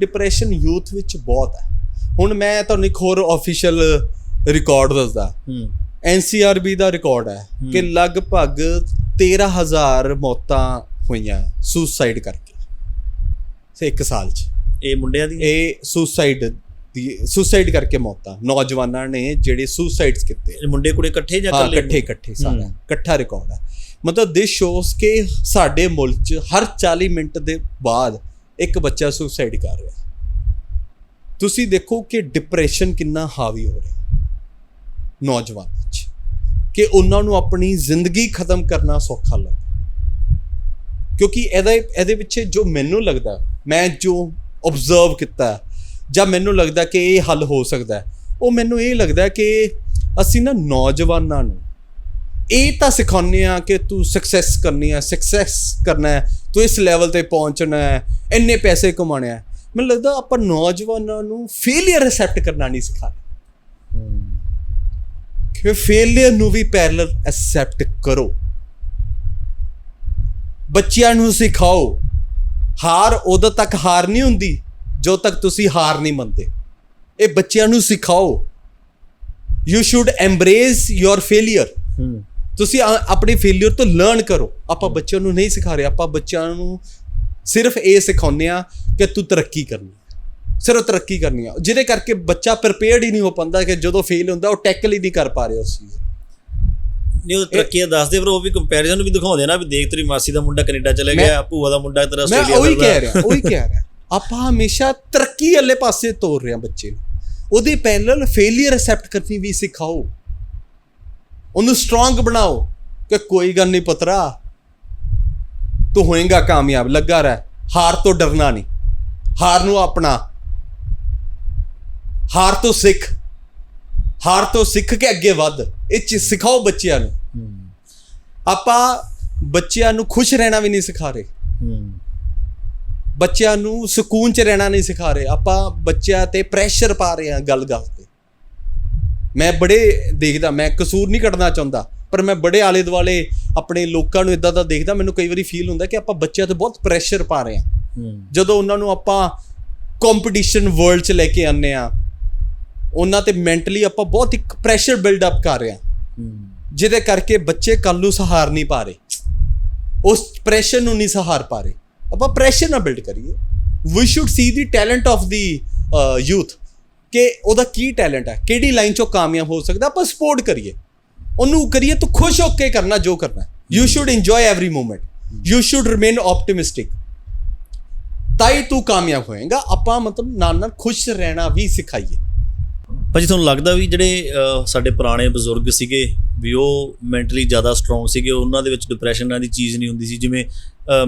Depression youth ਵਿੱਚ ਬਹੁਤ ਹੈ। ਹੁਣ ਮੈਂ ਤੁਹਾਨੂੰ ਇੱਕ ਹੋਰ ਆਫੀਸ਼ੀਅਲ ਰਿਕਾਰਡ ਦੱਸਦਾ। ਹੂੰ। ਐਨਸੀਆਰਬੀ ਦਾ ਰਿਕਾਰਡ ਹੈ ਕਿ ਲਗਭਗ 13000 ਮੌਤਾਂ ਹੋਈਆਂ ਸੁਸਾਈਡ ਕਰਕੇ। ਸੇ ਇੱਕ ਸਾਲ 'ਚ। ਇਹ ਮੁੰਡਿਆਂ ਦੀ ਇਹ ਸੁਸਾਈਡ ਦੀ ਸੁਸਾਈਡ ਕਰਕੇ ਮੌਤਾਂ। ਨੌਜਵਾਨਾਂ ਨੇ ਜਿਹੜੇ ਸੁਸਾਈਡਸ ਕੀਤੇ ਇਹ ਮੁੰਡੇ ਕੁੜੇ ਇਕੱਠੇ ਜਾਂ ਇਕੱਲੇ ਇਕੱਠੇ ਇਕੱਠੇ ਸਾਰਾ। ਇਕੱਠਾ ਰਿਕਾਰਡ ਹੈ। ਮਤਲਬ ਦਿਸ ਸ਼ੋਸ ਕਿ ਸਾਡੇ ਮੁਲਕ 'ਚ ਹਰ 40 ਮਿੰਟ ਦੇ ਬਾਅਦ ਇੱਕ ਬੱਚਾ ਸੁਸਾਈਡ ਕਰ ਰਿਹਾ। ਤੁਸੀਂ ਦੇਖੋ ਕਿ ਡਿਪਰੈਸ਼ਨ ਕਿੰਨਾ ਹਾਵੀ ਹੋ ਰਿਹਾ। ਨੌਜਵਾਨ 'ਚ ਕਿ ਉਹਨਾਂ ਨੂੰ ਆਪਣੀ ਜ਼ਿੰਦਗੀ ਖਤਮ ਕਰਨਾ ਸੌਖਾ ਲੱਗਦਾ ਕਿਉਂਕਿ ਇਹਦਾ, ਇਹਦੇ ਪਿੱਛੇ ਜੋ ਮੈਨੂੰ ਲੱਗਦਾ, ਮੈਂ ਜੋ ਆਬਜ਼ਰਵ ਕੀਤਾ, ਜਾਂ ਮੈਨੂੰ ਲੱਗਦਾ ਕਿ ਇਹ ਹੱਲ ਹੋ ਸਕਦਾ, ਉਹ ਮੈਨੂੰ ਇਹ ਲੱਗਦਾ ਕਿ ਅਸੀਂ ਨਾ ਨੌਜਵਾਨਾਂ ਨੂੰ ਇਹ ਤਾਂ ਸਿਖਾਉਂਦੇ ਆ ਕਿ ਤੂੰ ਸਕਸੈਸ ਕਰਨੀ ਹੈ ਸਕਸੈਸ ਕਰਨਾ ਹੈ ਤੂੰ ਇਸ ਲੈਵਲ ਤੇ ਪਹੁੰਚਣਾ ਹੈ, ਇੰਨੇ ਪੈਸੇ ਕਮਾਉਣੇ ਹੈ। ਮੈਨੂੰ ਲੱਗਦਾ ਆਪਾਂ ਨੌਜਵਾਨਾਂ ਨੂੰ ਫੇਲਿਅਰ ਐਕਸੈਪਟ ਕਰਨਾ ਨਹੀਂ ਸਿਖਾ ਰਹੇ। ਕਿ ਫੇਲਿਅਰ ਨੂੰ ਵੀ ਪੈਰਲਲ ਐਕਸੈਪਟ ਕਰੋ। ਬੱਚਿਆਂ ਨੂੰ ਸਿਖਾਓ। ਹਾਰ ਉਦੋਂ ਤੱਕ ਹਾਰ ਨਹੀਂ ਹੁੰਦੀ, ਜਦੋਂ ਤੱਕ ਤੁਸੀਂ ਹਾਰ ਨਹੀਂ ਮੰਨਦੇ। ਇਹ ਬੱਚਿਆਂ ਨੂੰ ਸਿਖਾਓ। You should embrace your failure ਹੂੰ। ਤੁਸੀਂ ਆ- ਆਪਣੇ ਫੇਲਿਅਰ ਤੋਂ ਲਰਨ ਕਰੋ। ਆਪਾਂ ਬੱਚਿਆਂ ਨੂੰ ਨਹੀਂ ਸਿਖਾ ਰਹੇ। ਆਪਾਂ ਬੱਚਿਆਂ ਨੂੰ ਸਿਰਫ ਇਹ ਸਿਖਾਉਂਦੇ ਆ ਕਿ ਤੂੰ ਤਰੱਕੀ ਕਰਨੀ। ਸਿਰਫ ਤਰੱਕੀ ਕਰਨੀ ਆ ਜਿਹਦੇ ਕਰਕੇ ਬੱਚਾ ਪ੍ਰਿਪੇਅਰਡ ਹੀ ਨਹੀਂ ਹੋ ਪਾਉਂਦਾ ਕਿ ਜਦੋਂ ਫੇਲ ਹੁੰਦਾ ਉਹ ਟੈਕਲ ਹੀ ਨਹੀਂ ਕਰ ਪਾ ਰਿਹਾ ਉਸ ਚੀਜ਼। ਨਹੀਂ ਉਹ ਤਰੱਕੀਆਂ ਦੱਸਦੇ ਪਰ ਉਹ ਵੀ ਕੰਪੈਰੀਜ਼ਨ ਵੀ ਦਿਖਾਉਂਦੇ ਨਾ ਵੀ ਦੇਖ ਤੇਰੀ ਮਾਸੀ ਦਾ ਮੁੰਡਾ ਕੈਨੇਡਾ ਚਲੇ ਮੈਂ- ਗਿਆ ਭੂਆ ਦਾ ਮੁੰਡਾ ਤੇਰਾ ਮੈਂ ਆਸਟ੍ਰੇਲੀਆ ਉਹੀ ਫਿਰਦਾ। ਕਹਿ ਰਿਹਾ ਉਹੀ ਕਹਿ ਰਿਹਾ। ਆਪਾਂ ਹਮੇਸ਼ਾ ਤਰੱਕੀ ਵਾਲੇ ਪਾਸੇ ਤੋਰ ਰਹੇ ਹਾਂ ਬੱਚੇ ਨੂੰ। ਉਹਦੇ ਪੈਰਲਲ ਫੇਲਿਅਰ ਐਕਸੈਪਟ ਕਰਨੀ ਵੀ ਸਿਖਾਓ। ਉਹਨੂੰ ਸਟਰੋਂਗ ਬਣਾਓ ਕਿ ਕੋਈ ਗੱਲ ਨਹੀਂ ਪਤਰਾ ਤੂੰ ਹੋਏਗਾ ਕਾਮਯਾਬ ਲੱਗਾ ਰਹਿ ਹਾਰ ਤੋਂ ਡਰਨਾ ਨਹੀਂ ਹਾਰ ਨੂੰ ਆਪਣਾ ਹਾਰ ਤੋਂ ਸਿੱਖ ਹਾਰ ਤੋਂ ਸਿੱਖ ਕੇ ਅੱਗੇ ਵੱਧ ਇਹ ਚੀਜ਼ ਸਿਖਾਓ ਬੱਚਿਆਂ ਨੂੰ। ਆਪਾਂ ਬੱਚਿਆਂ ਨੂੰ ਖੁਸ਼ ਰਹਿਣਾ ਵੀ ਨਹੀਂ ਸਿਖਾ ਰਹੇ। ਬੱਚਿਆਂ ਨੂੰ ਸਕੂਨ 'ਚ ਰਹਿਣਾ ਨਹੀਂ ਸਿਖਾ ਰਹੇ। ਆਪਾਂ ਬੱਚਿਆਂ ਤੇ ਪ੍ਰੈਸ਼ਰ ਪਾ ਰਹੇ ਹਾਂ ਗੱਲ-ਗੱਲ ਤੇ। ਮੈਂ ਬੜੇ ਦੇਖਦਾ ਮੈਂ ਕਸੂਰ ਨਹੀਂ ਕੱਢਣਾ ਚਾਹੁੰਦਾ ਪਰ ਮੈਂ ਬੜੇ ਆਲੇ ਦੁਆਲੇ ਆਪਣੇ ਲੋਕਾਂ ਨੂੰ ਇਦਾਂ ਦਾ ਦੇਖਦਾ ਮੈਨੂੰ ਕਈ ਵਾਰੀ ਫੀਲ ਹੁੰਦਾ ਕਿ ਆਪਾਂ ਬੱਚਿਆਂ ਤੇ ਬਹੁਤ ਪ੍ਰੈਸ਼ਰ ਪਾ ਰਹੇ ਹਾਂ। ਜਦੋਂ ਉਹਨਾਂ ਨੂੰ ਆਪਾਂ ਕੰਪੀਟੀਸ਼ਨ ਵਰਲਡ 'ਚ ਲੈ ਕੇ ਆਉਂਦੇ ਆ ਉਹਨਾਂ ਤੇ ਮੈਂਟਲੀ ਆਪਾਂ ਬਹੁਤ ਇੱਕ ਪ੍ਰੈਸ਼ਰ ਬਿਲਡ ਅਪ ਕਰ ਰਹੇ ਹੂੰ। ਜਿਹਦੇ ਕਰਕੇ ਬੱਚੇ ਕੱਲ ਨੂੰ ਸਹਾਰ ਨਹੀਂ ਪਾ ਰਹੇ। ਉਸ ਪ੍ਰੈਸ਼ਰ ਨੂੰ ਨਹੀਂ ਸਹਾਰ ਪਾ ਰਹੇ। ਆਪਾਂ ਪ੍ਰੈਸ਼ਰ ਨਾ ਬਿਲਡ ਕਰੀਏ। We should see the talent of the youth ਕਿ ਉਹਦਾ ਕੀ ਟੈਲੈਂਟ ਹੈ, ਕਿਹੜੀ ਲਾਈਨ ਚੋਂ ਕਾਮਯਾਬ ਹੋ ਸਕਦਾ, ਆਪਾਂ ਸਪੋਰਟ ਕਰੀਏ। ਉਹਨੂੰ ਕਰੀਏ ਤੂੰ ਖੁਸ਼ ਹੋ ਕੇ ਕਰਨਾ, ਜੋ ਕਰਨਾ you should enjoy every moment you should remain optimistic ਤਾਂ ਹੀ ਤੂੰ ਕਾਮਯਾਬ ਹੋਏਗਾ, ਆਪਾਂ ਮਤਲਬ ਨਾਲ ਨਾਲ ਖੁਸ਼ ਰਹਿਣਾ ਵੀ ਸਿਖਾਈਏ। ਭਾਜੀ, ਤੁਹਾਨੂੰ ਲੱਗਦਾ ਵੀ ਜਿਹੜੇ ਸਾਡੇ ਪੁਰਾਣੇ ਬਜ਼ੁਰਗ ਸੀਗੇ, ਵੀ ਉਹ ਮੈਂਟਲੀ ਜ਼ਿਆਦਾ ਸਟਰੋਂਗ ਸੀਗੇ, ਉਹਨਾਂ ਦੇ ਵਿੱਚ ਡਿਪਰੈਸ਼ਨ ਨਾਂ ਦੀ ਚੀਜ਼ ਨਹੀਂ ਹੁੰਦੀ ਸੀ? ਜਿਵੇਂ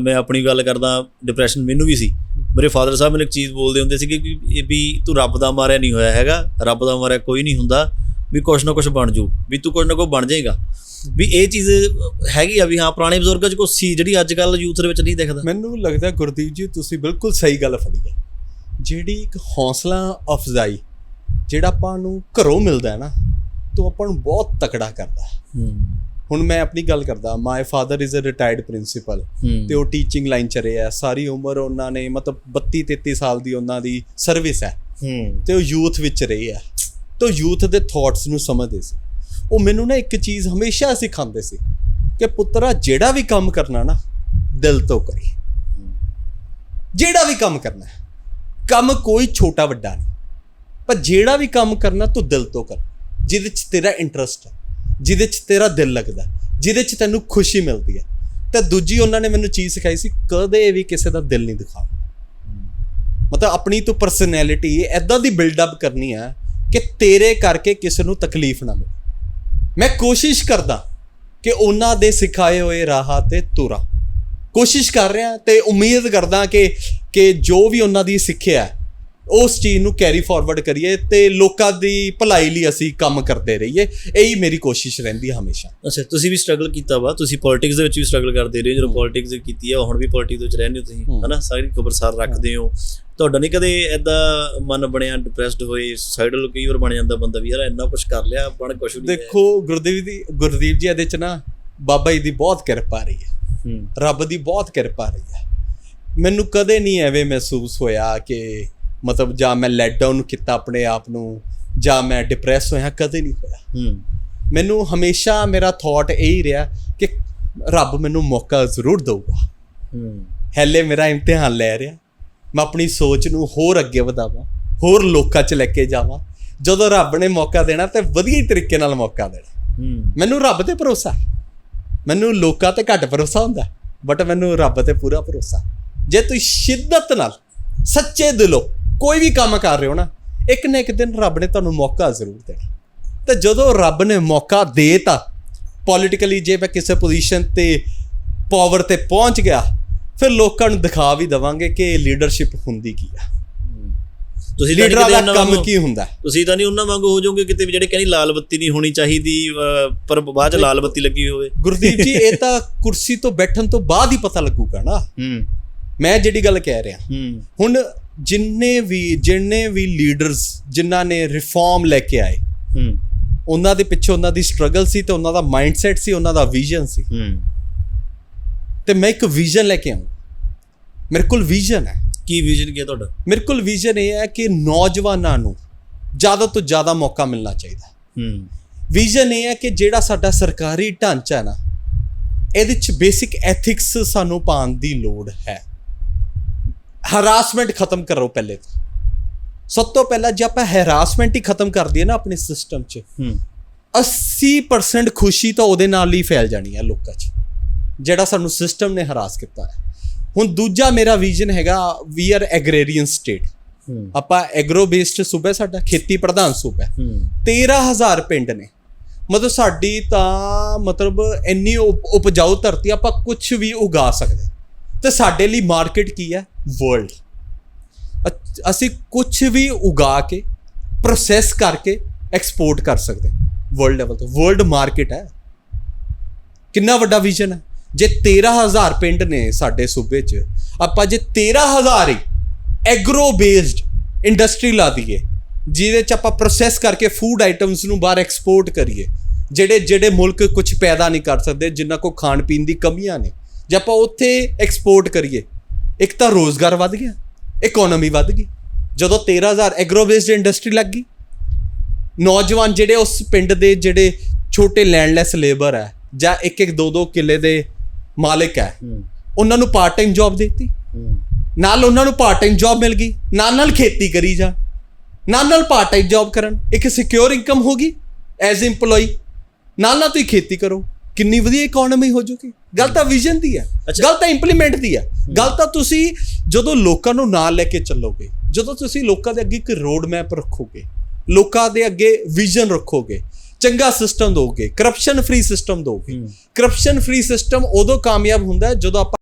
ਮੈਂ ਆਪਣੀ ਗੱਲ ਕਰਦਾ ਡਿਪਰੈਸ਼ਨ ਮੈਨੂੰ ਵੀ ਸੀ। ਮੇਰੇ ਫਾਦਰ ਸਾਹਿਬ ਮੈਨੂੰ ਇੱਕ ਚੀਜ਼ ਬੋਲਦੇ ਹੁੰਦੇ ਸੀਗੇ ਕਿ ਇਹ ਵੀ ਤੂੰ ਰੱਬ ਦਾ ਮਾਰਿਆ ਨਹੀਂ ਹੋਇਆ ਹੈਗਾ ਰੱਬ ਦਾ ਮਾਰਿਆ ਕੋਈ ਨਹੀਂ ਹੁੰਦਾ ਵੀ ਕੁਛ ਨਾ ਕੁਛ ਬਣ ਜੂ ਵੀ ਤੂੰ ਕੁਛ ਨਾ ਕੁਛ ਬਣ ਜਾਏਗਾ। ਵੀ ਇਹ ਚੀਜ਼ ਹੈਗੀ ਆ ਵੀ ਹਾਂ ਪੁਰਾਣੇ ਬਜ਼ੁਰਗਾਂ 'ਚ ਕੁਛ ਸੀ ਜਿਹੜੀ ਅੱਜ ਕੱਲ ਯੂਥ ਦੇ ਵਿੱਚ ਨਹੀਂ ਦਿਖਦਾ। ਮੈਨੂੰ ਲੱਗਦਾ ਗੁਰਦੀਪ ਜੀ ਤੁਸੀਂ ਬਿਲਕੁਲ ਸਹੀ ਗੱਲ ਫੜੀ ਹੈ ਜਿਹੜੀ ਇੱਕ ਹੌਸਲਾ ਅਫਜ਼ਾਈ ਜਿਹੜਾ ਆਪਾਂ ਨੂੰ ਘਰੋਂ ਮਿਲਦਾ ਹੈ ਨਾ ਤੋਂ ਆਪਾਂ ਨੂੰ ਬਹੁਤ ਤਕੜਾ ਕਰਦਾ ਹੂੰ। ਹੁਣ ਮੈਂ ਆਪਣੀ ਗੱਲ ਕਰਦਾ my father is a retired principal ਤੇ ਉਹ ਟੀਚਿੰਗ ਲਾਈਨ ਚ ਰਹੇ ਆ ਸਾਰੀ ਉਮਰ ਉਹਨਾਂ ਨੇ ਮਤਲਬ 32 33 ਸਾਲ ਦੀ ਉਹਨਾਂ ਦੀ ਸਰਵਿਸ ਹੈ। ਤੇ ਉਹ ਯੂਥ ਵਿੱਚ ਰਹੇ ਆ ਤੇ ਯੂਥ ਦੇ ਥਾਟਸ ਨੂੰ ਸਮਝਦੇ ਸੀ। ਉਹ ਮੈਨੂੰ ਨਾ ਇੱਕ ਚੀਜ਼ ਹਮੇਸ਼ਾ ਸਿਖਾਉਂਦੇ ਸੀ ਕਿ ਪੁੱਤਰਾ ਜਿਹੜਾ ਵੀ ਕੰਮ ਕਰਨਾ ਨਾ ਦਿਲ ਤੋਂ ਕਰੀ। ਜਿਹੜਾ ਵੀ ਕੰਮ ਕਰਨਾ ਹੈ ਕੰਮ ਕੋਈ ਛੋਟਾ ਵੱਡਾ ਨਹੀਂ। ਪਰ ਜਿਹੜਾ ਵੀ ਕੰਮ ਕਰਨਾ ਤੂੰ ਦਿਲ ਤੋਂ ਕਰ। ਜਿਹਦੇ 'ਚ ਤੇਰਾ ਇੰਟਰਸਟ ਹੈ। ਜਿਹਦੇ 'ਚ ਤੇਰਾ ਦਿਲ ਲੱਗਦਾ, ਜਿਹਦੇ 'ਚ ਤੈਨੂੰ ਖੁਸ਼ੀ ਮਿਲਦੀ ਹੈ। ਤੇ ਦੂਜੀ ਉਹਨਾਂ ਨੇ ਮੈਨੂੰ ਚੀਜ਼ ਸਿਖਾਈ ਸੀ, ਕਦੇ ਵੀ ਕਿਸੇ ਦਾ ਦਿਲ ਨਹੀਂ ਦਿਖਾ ਮਤਲਬ ਆਪਣੀ ਤੂੰ ਪਰਸਨੈਲਿਟੀ ਐਦਾਂ ਦੀ ਬਿਲਡ ਅਪ ਕਰਨੀ ਹੈ ਕਿ ਤੇਰੇ ਕਰਕੇ ਕਿਸੇ ਨੂੰ ਤਕਲੀਫ ਨਾ ਮਿਲੇ। ਮੈਂ ਕੋਸ਼ਿਸ਼ ਕਰਦਾ ਕਿ ਉਹਨਾਂ ਦੇ ਸਿਖਾਏ ਹੋਏ ਰਾਹਾਂ ਤੇ ਤੁਰਾਂ। ਕੋਸ਼ਿਸ਼ ਕਰ ਰਿਹਾ ਤੇ ਉਮੀਦ ਕਰਦਾ ਕਿ ਕਿ ਜੋ ਵੀ ਉਹਨਾਂ ਦੀ ਸਿੱਖਿਆ ਉਸ ਚੀਜ਼ ਨੂੰ ਕੈਰੀ ਫਾਰਵਰਡ ਕਰੀਏ ਤੇ ਲੋਕਾਂ ਦੀ ਭਲਾਈ ਲਈ ਅਸੀਂ ਕੰਮ ਕਰਦੇ ਰਹੀਏ ਇਹੀ ਮੇਰੀ ਕੋਸ਼ਿਸ਼ ਰਹਿੰਦੀ ਹੈ ਹਮੇਸ਼ਾ। ਅੱਛਾ ਤੁਸੀਂ ਵੀ ਸਟਰਗਲ ਕੀਤਾ ਵਾ ਤੁਸੀਂ ਪੋਲਿਟਿਕਸ ਦੇ ਵਿੱਚ ਵੀ ਸਟਰਗਲ ਕਰਦੇ ਰਹੇ ਹੋ ਜਦੋਂ ਪੋਲਿਟਿਕਸ ਕੀਤੀ ਆ ਹੁਣ ਵੀ ਪੋਲਿਟਿਕਸ ਦੇ ਵਿੱਚ ਰਹਿੰਦੇ ਹੋ ਤੁਸੀਂ। ਹਨਾ? ਸਾਰੀ ਖਬਰਸਾਰ ਰੱਖਦੇ ਹੋ। ਤੁਹਾਡਾ ਨਹੀਂ ਕਦੇ ਐਦਾਂ ਮਨ ਬਣਿਆ ਡਿਪਰੈਸਡ ਹੋਏ ਸੁਸਾਈਡਲ ਕਈ ਵਾਰ ਬਣ ਜਾਂਦਾ ਬੰਦਾ ਵੀ ਯਾਰ ਇੰਨਾ ਕੁਝ ਕਰ ਲਿਆ ਬਣ ਕੁਝ ਨਹੀਂ ਦੇਖੋ ਗੁਰਦੀਪ ਦੀ ਗੁਰਦੀਪ ਜੀ ਇਹਦੇ ਚ ਨਾ ਬਾਬਾ ਜੀ ਦੀ ਬਹੁਤ ਕਿਰਪਾ ਰਹੀ ਹੂੰ। ਰੱਬ ਦੀ ਬਹੁਤ ਕਿਰਪਾ ਰਹੀ ਹੈ। ਮੈਨੂੰ ਕਦੇ ਨਹੀਂ ਐਵੇਂ ਮਹਿਸੂਸ ਹੋਇਆ ਕਿ ਮਤਲਬ ਜਾਂ ਮੈਂ ਲੈਟ ਡਾਊਨ ਕੀਤਾ ਆਪਣੇ ਆਪ ਨੂੰ ਜਾਂ ਮੈਂ ਡਿਪਰੈਸ ਹੋਇਆ ਕਦੇ ਨਹੀਂ ਹੋਇਆ। ਹੂੰ। ਮੈਨੂੰ ਹਮੇਸ਼ਾ ਮੇਰਾ ਥਾਟ ਇਹ ਹੀ ਰਿਹਾ ਕਿ ਰੱਬ ਮੈਨੂੰ ਮੌਕਾ ਜ਼ਰੂਰ ਦਊਗਾ। ਹੂੰ। ਹੈਲੇ ਮੇਰਾ ਇਮਤਿਹਾਨ ਲੈ ਰਿਹਾ। ਮੈਂ ਆਪਣੀ ਸੋਚ ਨੂੰ ਹੋਰ ਅੱਗੇ ਵਧਾਵਾਂ ਹੋਰ ਲੋਕਾਂ 'ਚ ਲੈ ਕੇ ਜਾਵਾਂ। ਜਦੋਂ ਰੱਬ ਨੇ ਮੌਕਾ ਦੇਣਾ ਤੇ ਵਧੀਆ ਹੀ ਤਰੀਕੇ ਨਾਲ ਮੌਕਾ ਦੇਣਾ। ਹੂੰ। ਮੈਨੂੰ ਰੱਬ ਤੇ ਭਰੋਸਾ। ਮੈਨੂੰ ਲੋਕਾਂ ਤੇ ਘੱਟ ਭਰੋਸਾ ਹੁੰਦਾ ਬਟ ਮੈਨੂੰ ਰੱਬ ਤੇ ਪੂਰਾ ਭਰੋਸਾ। ਜੇ ਤੁਸੀਂ ਸ਼ਿੱਦਤ ਨਾਲ ਸੱਚੇ ਦਿਲੋਂ ਕੋਈ ਵੀ ਕੰਮ ਕਰ ਰਹੇ ਹੋ ਨਾ ਇੱਕ ਨਾ ਇੱਕ ਦਿਨ ਰੱਬ ਨੇ ਤੁਹਾਨੂੰ ਮੌਕਾ ਜ਼ਰੂਰ ਦੇਣਾ। ਤੇ ਜਦੋਂ ਰੱਬ ਨੇ ਮੌਕਾ ਦੇਤਾ ਪੋਲਿਟਿਕਲੀ ਜੇ ਮੈਂ ਕਿਸੇ ਪੋਜੀਸ਼ਨ ਤੇ ਪਾਵਰ ਤੇ ਪਹੁੰਚ ਗਿਆ ਫਿਰ ਲੋਕਾਂ ਨੂੰ ਦਿਖਾ ਵੀ ਦਵਾਂਗੇ ਕਿ ਲੀਡਰਸ਼ਿਪ ਹੁੰਦੀ ਕੀ ਆ। ਤੁਸੀਂ ਲੀਡਰਾਂ ਦਾ ਕੰਮ ਕੀ ਹੁੰਦਾ? ਤੁਸੀਂ ਤਾਂ ਨਹੀਂ ਉਹਨਾਂ ਵਾਂਗੂ ਹੋ ਜਾਓਗੇ ਕਿਤੇ ਵੀ ਜਿਹੜੇ ਕਹਿੰਦੇ ਲਾਲ ਬੱਤੀ ਨਹੀਂ ਹੋਣੀ ਚਾਹੀਦੀ ਪਰ ਬਾਅਦ ਚ ਲਾਲ ਬੱਤੀ ਲੱਗੀ ਹੋਵੇ। ਗੁਰਦੀਪ ਜੀ ਇਹ ਤਾਂ ਕੁਰਸੀ ਤੋਂ ਬੈਠਣ ਤੋਂ ਬਾਅਦ ਹੀ ਪਤਾ ਲੱਗੂਗਾ ਨਾ। ਹੂੰ। ਮੈਂ ਜਿਹੜੀ ਗੱਲ ਕਹਿ ਰਿਹਾ। ਹੂੰ। ਹੁਣ ਜਿੰਨੇ ਵੀ ਜਿੰਨੇ ਵੀ ਲੀਡਰਸ ਜਿਨ੍ਹਾਂ ਨੇ ਰਿਫਾਰਮ ਲੈ ਕੇ ਆਏ ਹੂੰ। ਉਹਨਾਂ ਦੇ ਪਿੱਛੇ ਉਹਨਾਂ ਦੀ ਸਟਰਗਲ ਸੀ ਤੇ ਉਹਨਾਂ ਦਾ ਮਾਈਂਡਸੈਟ ਸੀ ਉਹਨਾਂ ਦਾ ਵਿਜ਼ਨ ਸੀ। ਹੂੰ। ਤੇ ਮੈਂ ਇੱਕ ਵਿਜ਼ਨ ਲੈ ਕੇ ਆਉਂਗਾ ਮੇਰੇ ਕੋਲ ਵਿਜ਼ਨ ਹੈ। ਕੀ ਵਿਜ਼ਨ ਕੀ ਤੁਹਾਡਾ? ਮੇਰੇ ਕੋਲ ਵਿਜ਼ਨ ਇਹ ਹੈ ਕਿ ਨੌਜਵਾਨਾਂ ਨੂੰ ਜ਼ਿਆਦਾ ਤੋਂ ਜ਼ਿਆਦਾ ਮੌਕਾ ਮਿਲਣਾ ਚਾਹੀਦਾ। ਹੂੰ। ਵਿਜ਼ਨ ਇਹ ਹੈ ਕਿ ਜਿਹੜਾ ਸਾਡਾ ਸਰਕਾਰੀ ਢਾਂਚਾ ਹੈ ਨਾ ਇਹਦੇ ਚ ਬੇਸਿਕ ਐਥਿਕਸ ਸਾਨੂੰ ਪਾਉਣ ਦੀ ਲੋੜ ਹੈ। ਹਰਾਸਮੈਂਟ ਖਤਮ ਕਰੋ ਪਹਿਲੇ ਤਾਂ। ਸਭ ਤੋਂ ਪਹਿਲਾਂ ਜੇ ਆਪਾਂ ਹਰਾਸਮੈਂਟ ਹੀ ਖਤਮ ਕਰ ਦਈਏ ਨਾ ਆਪਣੇ ਸਿਸਟਮ 'ਚ ਹੂੰ। 80% ਖੁਸ਼ੀ ਤਾਂ ਉਹਦੇ ਨਾਲ ਹੀ ਫੈਲ ਜਾਣੀ ਹੈ ਲੋਕਾਂ 'ਚ ਜਿਹੜਾ ਸਾਨੂੰ ਸਿਸਟਮ ਨੇ ਹਰਾਸ ਕੀਤਾ ਹੈ। ਹੁਣ ਦੂਜਾ ਮੇਰਾ ਵਿਜ਼ਨ ਹੈਗਾ ਵੀ ਆਰ ਐਗਰੇਰੀਅਨ ਸਟੇਟ ਆਪਾਂ ਐਗਰੋ ਬੇਸਡ ਸੂਬਾ ਸਾਡਾ ਖੇਤੀ ਪ੍ਰਧਾਨ ਸੂਬਾ ਹੈ। ਹੂੰ। 13000 ਪਿੰਡ ਨੇ। ਮਤਲਬ ਸਾਡੀ ਤਾਂ ਮਤਲਬ ਇੰਨੀ ਉਪ- ਉਪਜਾਊ ਧਰਤੀ ਆਪਾਂ ਕੁਝ ਵੀ ਉਗਾ ਸਕਦੇ। ਤੇ ਸਾਡੇ ਲਈ ਮਾਰਕੀਟ ਕੀ ਹੈ? ਵਰਲਡ ਅਸੀਂ ਕੁਝ ਵੀ ਉਗਾ ਕੇ ਪ੍ਰੋਸੈਸ ਕਰਕੇ ਐਕਸਪੋਰਟ ਕਰ ਸਕਦੇ ਵਰਲਡ ਲੈਵਲ ਤੋਂ। ਵਰਲਡ ਮਾਰਕੀਟ ਹੈ। ਕਿੰਨਾ ਵੱਡਾ ਵਿਜ਼ਨ ਹੈ। ਜੇ 13000 ਪਿੰਡ ਨੇ ਸਾਡੇ ਸੂਬੇ 'ਚ, ਆਪਾਂ ਜੇ 13000 ਹੀ ਐਗਰੋ ਬੇਸਡ ਇੰਡਸਟਰੀ ਲਾ ਦਈਏ, ਜਿਹਦੇ 'ਚ ਆਪਾਂ ਪ੍ਰੋਸੈਸ ਕਰਕੇ ਫੂਡ ਆਈਟਮਸ ਨੂੰ ਬਾਹਰ ਐਕਸਪੋਰਟ ਕਰੀਏ, ਜਿਹੜੇ ਜਿਹੜੇ ਮੁਲਕ ਕੁਝ ਪੈਦਾ ਨਹੀਂ ਕਰ ਸਕਦੇ ਜਿਨ੍ਹਾਂ ਕੋ ਖਾਣ ਪੀਣ ਦੀ ਕਮੀਆਂ ਨੇ, ਜੇ ਆਪਾਂ ਉੱਥੇ ਐਕਸਪੋਰਟ ਕਰੀਏ ਇੱਕ ਤਾਂ ਰੋਜ਼ਗਾਰ ਵੱਧ ਗਿਆ ਇਕਨੋਮੀ ਵੱਧ ਗਈ। ਜਦੋਂ 13000 ਐਗਰੋ ਬੇਸਡ ਇੰਡਸਟਰੀ ਲੱਗ ਗਈ ਨੌਜਵਾਨ ਜਿਹੜੇ ਉਸ ਪਿੰਡ ਦੇ ਜਿਹੜੇ ਛੋਟੇ ਲੈਂਡਲੈਸ ਲੇਬਰ ਹੈ ਜਾਂ ਇੱਕ ਇੱਕ ਦੋ ਦੋ ਕਿੱਲੇ ਦੇ ਮਾਲਕ ਹੈ ਹੂੰ। ਉਹਨਾਂ ਨੂੰ ਪਾਰਟ ਟਾਈਮ ਜੌਬ ਦਿੱਤੀ। ਹੂੰ। ਨਾਲ ਉਹਨਾਂ ਨੂੰ ਪਾਰਟ ਟਾਈਮ ਜੌਬ ਮਿਲ ਗਈ ਨਾਲ ਨਾਲ ਖੇਤੀ ਕਰੀ ਜਾ ਨਾਲ ਨਾਲ ਪਾਰਟ ਟਾਈਮ ਜੌਬ ਕਰਨ। ਇੱਕ ਸਿਕਿਉਰ ਇਨਕਮ ਹੋਗੀ ਐਜ਼ EMPLOYE ਨਾਲ ਨਾਲ ਤੁਸੀਂ ਖੇਤੀ ਕਰੋ। ਕਿੰਨੀ ਵਧੀਆ ਇਕਨੋਮੀ ਹੋ ਜੂਗੀ ਗੱਲ ਤਾਂ ਵਿਜ਼ਨ ਦੀ ਹੈ। ਗੱਲ ਤਾਂ ਇੰਪਲੀਮੈਂਟ ਦੀ ਹੈ ਗੱਲ ਤਾਂ ਤੁਸੀਂ ਜਦੋਂ ਲੋਕਾਂ ਨੂੰ ਨਾਲ ਲੈ ਕੇ ਚੱਲੋਗੇ ਜਦੋਂ ਤੁਸੀਂ ਲੋਕਾਂ ਦੇ ਅੱਗੇ ਇੱਕ ਰੋਡ ਮੈਪ ਰੱਖੋਗੇ ਲੋਕਾਂ ਦੇ ਅੱਗੇ ਵਿਜ਼ਨ ਰੱਖੋਗੇ ਚੰਗਾ ਸਿਸਟਮ ਦੋਗੇ ਕਰਪਸ਼ਨ ਫ੍ਰੀ ਸਿਸਟਮ ਦੋਗੇ। ਕਰਪਸ਼ਨ ਫ੍ਰੀ ਸਿਸਟਮ ਉਦੋਂ ਕਾਮਯਾਬ ਹੁੰਦਾ ਜਦੋਂ ਆਪਾਂ